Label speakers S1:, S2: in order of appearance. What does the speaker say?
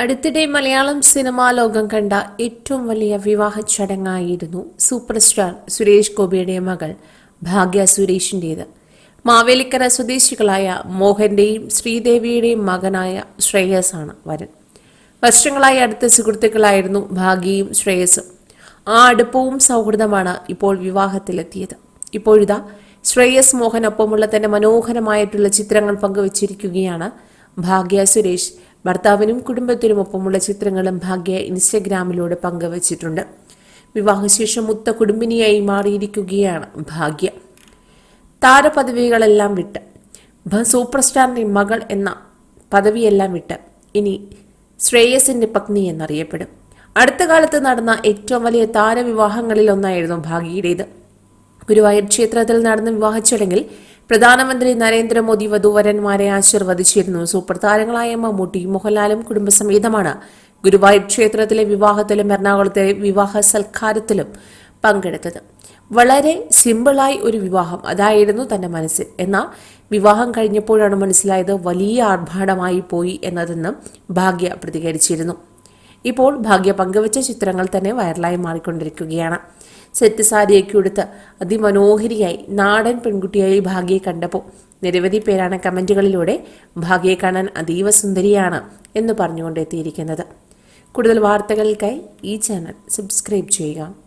S1: അടുത്തിടെ മലയാളം സിനിമാ ലോകം കണ്ട ഏറ്റവും വലിയ വിവാഹ ചടങ്ങായിരുന്നു സൂപ്പർ സ്റ്റാർ സുരേഷ് ഗോപിയുടെ മകൾ ഭാഗ്യ സുരേഷിന്റേത് മാവേലിക്കര സ്വദേശികളായ മോഹന്റെയും ശ്രീദേവിയുടെയും മകനായ ശ്രേയസാണ് വരൻ. വർഷങ്ങളായി അടുത്ത സുഹൃത്തുക്കളായിരുന്നു ഭാഗ്യയും ശ്രേയസും. ആ അടുപ്പവും സൗഹൃദമാണ് ഇപ്പോൾ വിവാഹത്തിലെത്തിയത്. ഇപ്പോഴിതാ ശ്രേയസ് മോഹനൊപ്പമുള്ള തന്റെ മനോഹരമായിട്ടുള്ള ചിത്രങ്ങൾ പങ്കുവച്ചിരിക്കുകയാണ് ഭാഗ്യ സുരേഷ്. ഭർത്താവിനും കുടുംബത്തിനുമൊപ്പമുള്ള ചിത്രങ്ങളും ഭാഗ്യ ഇൻസ്റ്റഗ്രാമിലൂടെ പങ്കുവച്ചിട്ടുണ്ട്. വിവാഹശേഷം മുത്ത കുടുംബിനിയായി മാറിയിരിക്കുകയാണ് ഭാഗ്യ. താരപദവികളെല്ലാം വിട്ട് സൂപ്പർ സ്റ്റാറിന്റെ മകൾ എന്ന പദവിയെല്ലാം വിട്ട് ഇനി ശ്രേയസിന്റെ പത്നി എന്നറിയപ്പെടും. അടുത്ത കാലത്ത് നടന്ന ഏറ്റവും വലിയ താരവിവാഹങ്ങളിൽ ഒന്നായിരുന്നു ഭാഗ്യയുടേത്. ഗുരുവായൂർ ക്ഷേത്രത്തിൽ നടന്ന വിവാഹ ചടങ്ങിൽ പ്രധാനമന്ത്രി നരേന്ദ്രമോദി വധൂവരന്മാരെ ആശീർവദിച്ചിരുന്നു. സൂപ്പർ താരങ്ങളായ മമ്മൂട്ടി മോഹൻലാലും കുടുംബസമേതമാണ്. ഗുരുവായൂർ ക്ഷേത്രത്തിലെ വിവാഹത്തിലും എറണാകുളത്തെ വിവാഹ സൽക്കാരത്തിലും പങ്കെടുത്തത്. വളരെ സിമ്പിളായി ഒരു വിവാഹം. അതായിരുന്നു തന്റെ മനസ്സിൽ. എന്നാൽ വിവാഹം കഴിഞ്ഞപ്പോഴാണ് മനസ്സിലായത് വലിയ ആർഭാടമായി പോയി എന്നതെന്ന് ഭാഗ്യ പ്രതികരിച്ചിരുന്നു. ഇപ്പോൾ ഭാഗ്യ പങ്കുവച്ച ചിത്രങ്ങൾ തന്നെ വൈറലായി മാറിക്കൊണ്ടിരിക്കുകയാണ്. സെറ്റ് സാരിയൊക്കെ ഉടുത്ത് അതിമനോഹരിയായി നാടൻ പെൺകുട്ടിയായി ഭാഗ്യയെ കണ്ടപ്പോൾ നിരവധി പേരാണ് കമന്റുകളിലൂടെ ഭാഗ്യയെ കാണാൻ അതീവ സുന്ദരിയാണ് എന്ന് പറഞ്ഞുകൊണ്ട് എത്തിയിരിക്കുന്നത് കൂടുതൽ വാർത്തകൾക്കായി ഈ ചാനൽ സബ്സ്ക്രൈബ് ചെയ്യുക.